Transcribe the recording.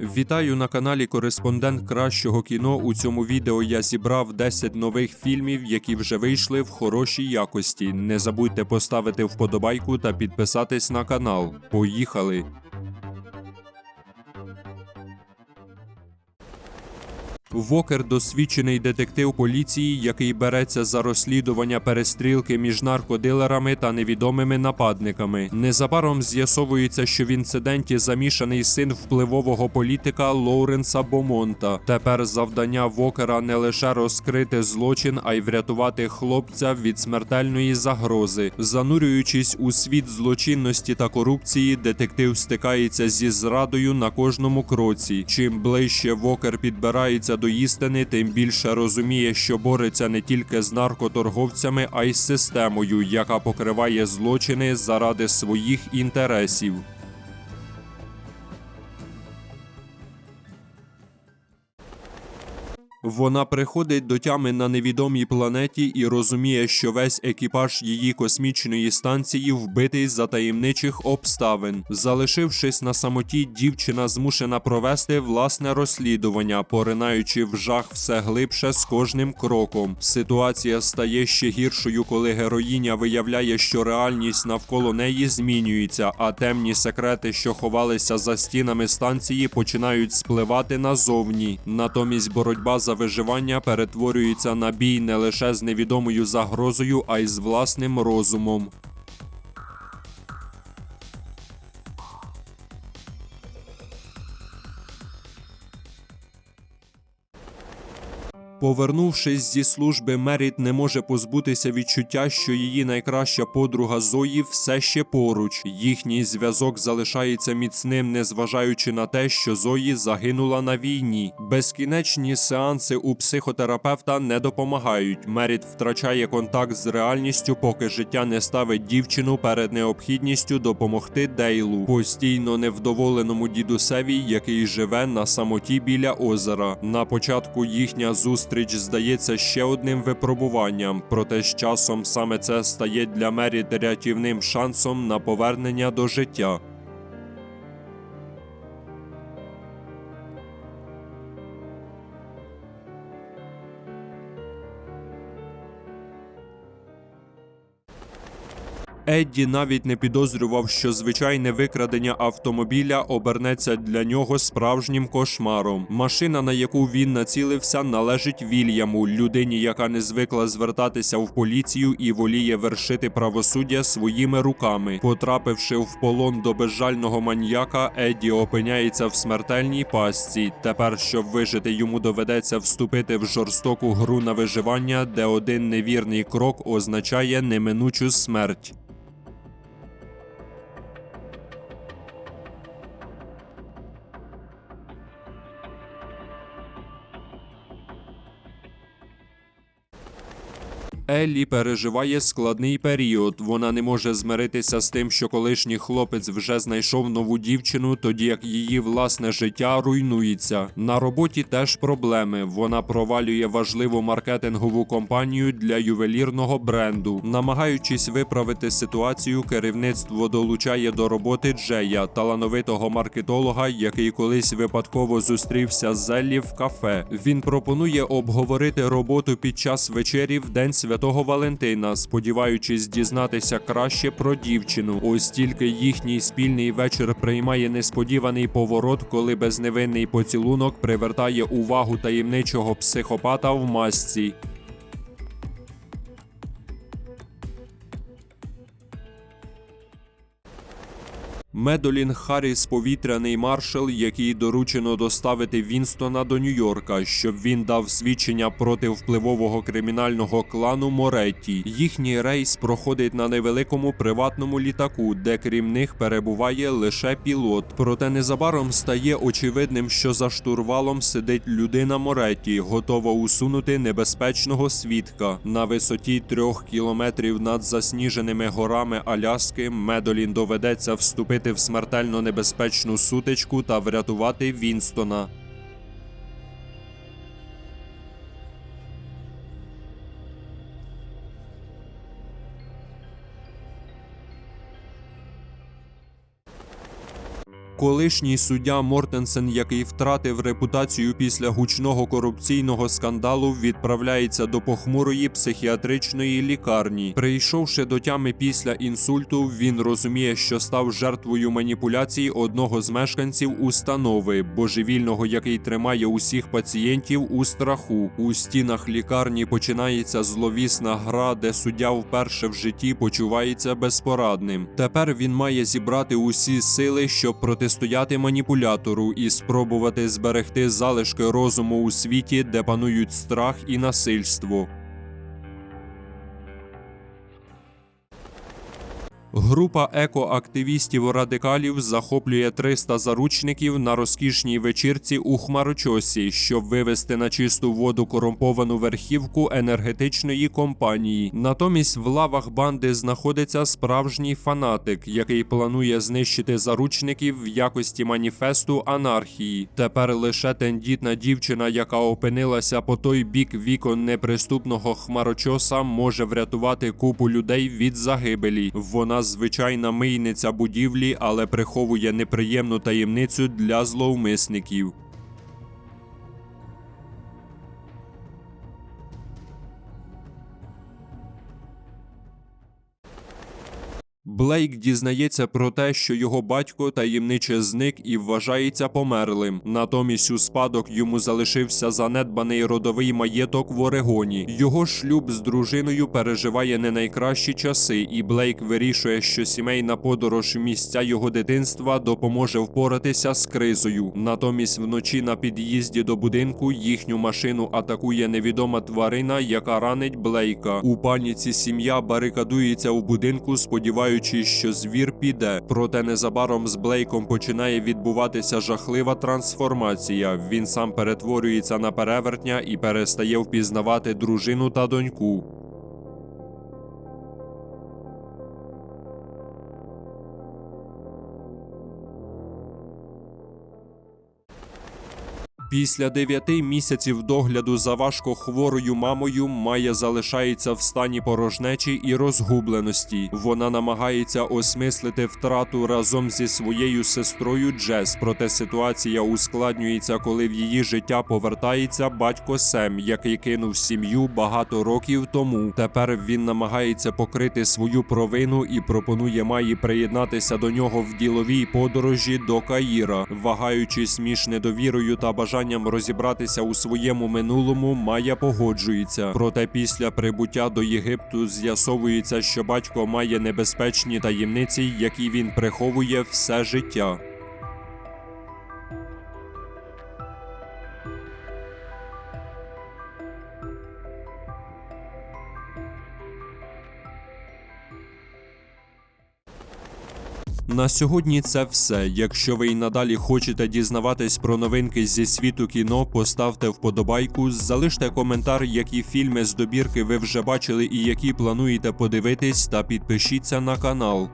Вітаю на каналі Кореспондент Кращого кіно. У цьому відео я зібрав 10 нових фільмів, які вже вийшли в хорошій якості. Не забудьте поставити вподобайку та підписатись на канал. Поїхали! Вокер досвідчений детектив поліції, який береться за розслідування перестрілки між наркодилерами та невідомими нападниками. Незабаром з'ясовується, що в інциденті замішаний син впливового політика Лоуренса Бомонта. Тепер завдання Вокера не лише розкрити злочин, а й врятувати хлопця від смертельної загрози. Занурюючись у світ злочинності та корупції, детектив стикається зі зрадою на кожному кроці. Чим ближче Вокер підбирається до істини, тим більше розуміє, що бореться не тільки з наркоторговцями, а й з системою, яка покриває злочини заради своїх інтересів. Вона приходить до тями на невідомій планеті і розуміє, що весь екіпаж її космічної станції вбитий за таємничих обставин. Залишившись на самоті, дівчина змушена провести власне розслідування, поринаючи в жах все глибше з кожним кроком. Ситуація стає ще гіршою, коли героїня виявляє, що реальність навколо неї змінюється, а темні секрети, що ховалися за стінами станції, починають спливати назовні. Натомість боротьба за виживання перетворюється на бій не лише з невідомою загрозою, а й з власним розумом. Повернувшись зі служби, Меріт не може позбутися відчуття, що її найкраща подруга Зої все ще поруч. Їхній зв'язок залишається міцним, незважаючи на те, що Зої загинула на війні. Безкінечні сеанси у психотерапевта не допомагають. Меріт втрачає контакт з реальністю, поки життя не ставить дівчину перед необхідністю допомогти Дейлу, постійно невдоволеному дідусеві, який живе на самоті біля озера. На початку їхня зустріч здається ще одним випробуванням, проте з часом саме це стає для Мері рятівним шансом на повернення до життя. Едді навіть не підозрював, що звичайне викрадення автомобіля обернеться для нього справжнім кошмаром. Машина, на яку він націлився, належить Вільяму, людині, яка не звикла звертатися в поліцію і воліє вершити правосуддя своїми руками. Потрапивши в полон до безжального маньяка, Едді опиняється в смертельній пастці. Тепер, щоб вижити, йому доведеться вступити в жорстоку гру на виживання, де один невірний крок означає неминучу смерть. Еллі переживає складний період. Вона не може змиритися з тим, що колишній хлопець вже знайшов нову дівчину, тоді як її власне життя руйнується. На роботі теж проблеми. Вона провалює важливу маркетингову компанію для ювелірного бренду. Намагаючись виправити ситуацію, керівництво долучає до роботи Джея, талановитого маркетолога, який колись випадково зустрівся з Еллі в кафе. Він пропонує обговорити роботу під час вечері в день святого Валентина, сподіваючись дізнатися краще про дівчину. Ось тільки їхній спільний вечір приймає несподіваний поворот, коли безневинний поцілунок привертає увагу таємничого психопата в масці. Медолін Харріс – повітряний маршал, який доручено доставити Вінстона до Нью-Йорка, щоб він дав свідчення проти впливового кримінального клану Моретті. Їхній рейс проходить на невеликому приватному літаку, де крім них перебуває лише пілот. Проте незабаром стає очевидним, що за штурвалом сидить людина Моретті, готова усунути небезпечного свідка. На висоті трьох кілометрів над засніженими горами Аляски Медолін доведеться вступити в смертельно небезпечну сутичку та врятувати Вінстона. Колишній суддя Мортенсен, який втратив репутацію після гучного корупційного скандалу, відправляється до похмурої психіатричної лікарні. Прийшовши до тями після інсульту, він розуміє, що став жертвою маніпуляцій одного з мешканців установи, божевільного, який тримає усіх пацієнтів у страху. У стінах лікарні починається зловісна гра, де суддя вперше в житті почувається безпорадним. Тепер він має зібрати усі сили, щоб протистояти маніпулятору і спробувати зберегти залишки розуму у світі, де панують страх і насильство. Група екоактивістів-радикалів захоплює 300 заручників на розкішній вечірці у Хмарочосі, щоб вивести на чисту воду корумповану верхівку енергетичної компанії. Натомість в лавах банди знаходиться справжній фанатик, який планує знищити заручників в якості маніфесту анархії. Тепер лише тендітна дівчина, яка опинилася по той бік вікон неприступного хмарочоса, може врятувати купу людей від загибелі. Вона звичайна мийниця будівлі, але приховує неприємну таємницю для зловмисників. Блейк дізнається про те, що його батько таємниче зник і вважається померлим. Натомість у спадок йому залишився занедбаний родовий маєток в Орегоні. Його шлюб з дружиною переживає не найкращі часи, і Блейк вирішує, що сімейна подорож місця його дитинства допоможе впоратися з кризою. Натомість вночі на під'їзді до будинку їхню машину атакує невідома тварина, яка ранить Блейка. У паніці сім'я барикадується у будинку, сподіваючись, що звір піде. Проте незабаром з Блейком починає відбуватися жахлива трансформація. Він сам перетворюється на перевертня і перестає впізнавати дружину та доньку. Після дев'яти місяців догляду за важко хворою мамою Майя залишається в стані порожнечі і розгубленості. Вона намагається осмислити втрату разом зі своєю сестрою Джес. Проте ситуація ускладнюється, коли в її життя повертається батько Сем, який кинув сім'ю багато років тому. Тепер він намагається покрити свою провину і пропонує Майї приєднатися до нього в діловій подорожі до Каїра, вагаючись між недовірою та бажанням розібратися у своєму минулому, Майя погоджується. Проте після прибуття до Єгипту з'ясовується, що батько має небезпечні таємниці, які він приховує все життя. На сьогодні це все. Якщо ви й надалі хочете дізнаватись про новинки зі світу кіно, поставте вподобайку, залиште коментар, які фільми з добірки ви вже бачили і які плануєте подивитись, та підпишіться на канал.